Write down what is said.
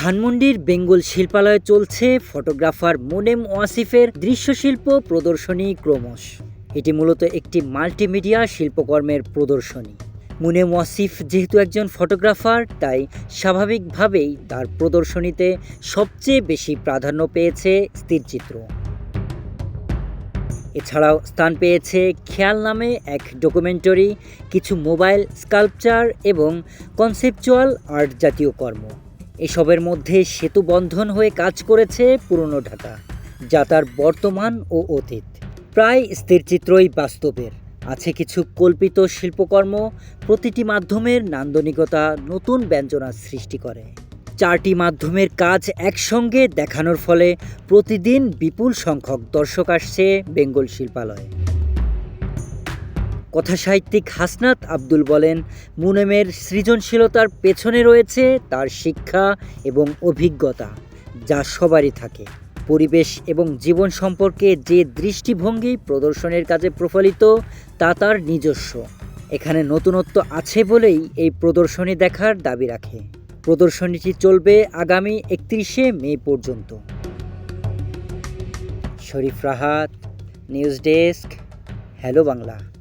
ধানমন্ডির বেঙ্গল শিল্পালয়ে চলছে ফটোগ্রাফার মোনেম ওয়াসিফের দৃশ্যশিল্প প্রদর্শনী ক্রমশ। এটি মূলত একটি মাল্টিমিডিয়া শিল্পকর্মের প্রদর্শনী। মুনেম ওয়াসিফ যেহেতু একজন ফটোগ্রাফার, তাই স্বাভাবিকভাবেই তার প্রদর্শনীতে সবচেয়ে বেশি প্রাধান্য পেয়েছে স্থিরচিত্র এছাড়াও স্থান পেয়েছে খেয়াল নামে এক ডকুমেন্টারি, কিছু মোবাইল স্কাল্পচার এবং কনসেপচুয়াল আর্ট জাতীয় কর্ম। এসবের মধ্যে সেতু বন্ধন হয়ে কাজ করেছে পুরনো ঢাকা, যা তার বর্তমান ও অতীত। প্রায় স্থিরচিত্রই বাস্তবের। আছে কিছু কল্পিত শিল্পকর্ম, প্রতিটি মাধ্যমের নান্দনিকতা নতুন ব্যঞ্জনা সৃষ্টি করে। চারটি মাধ্যমের কাজ একসঙ্গে দেখানোর ফলে প্রতিদিন বিপুল সংখ্যক দর্শক আসছে বেঙ্গল শিল্পালয়ে। কথাসাহিত্যিক হাসনাত আব্দুল বলেন, মুনেমের সৃজনশীলতার পেছনে রয়েছে তার শিক্ষা এবং অভিজ্ঞতা, যা সবারই থাকে। পরিবেশ এবং জীবন সম্পর্কে যে দৃষ্টিভঙ্গি প্রদর্শনের কাজে প্রফলিত তা তার নিজস্ব। এখানে নতুনত্ব আছে বলেই এই প্রদর্শনী দেখার দাবি রাখে। প্রদর্শনীটি চলবে আগামী একত্রিশে মে পর্যন্ত। Sharif Rahat, news desk, hello Bangla.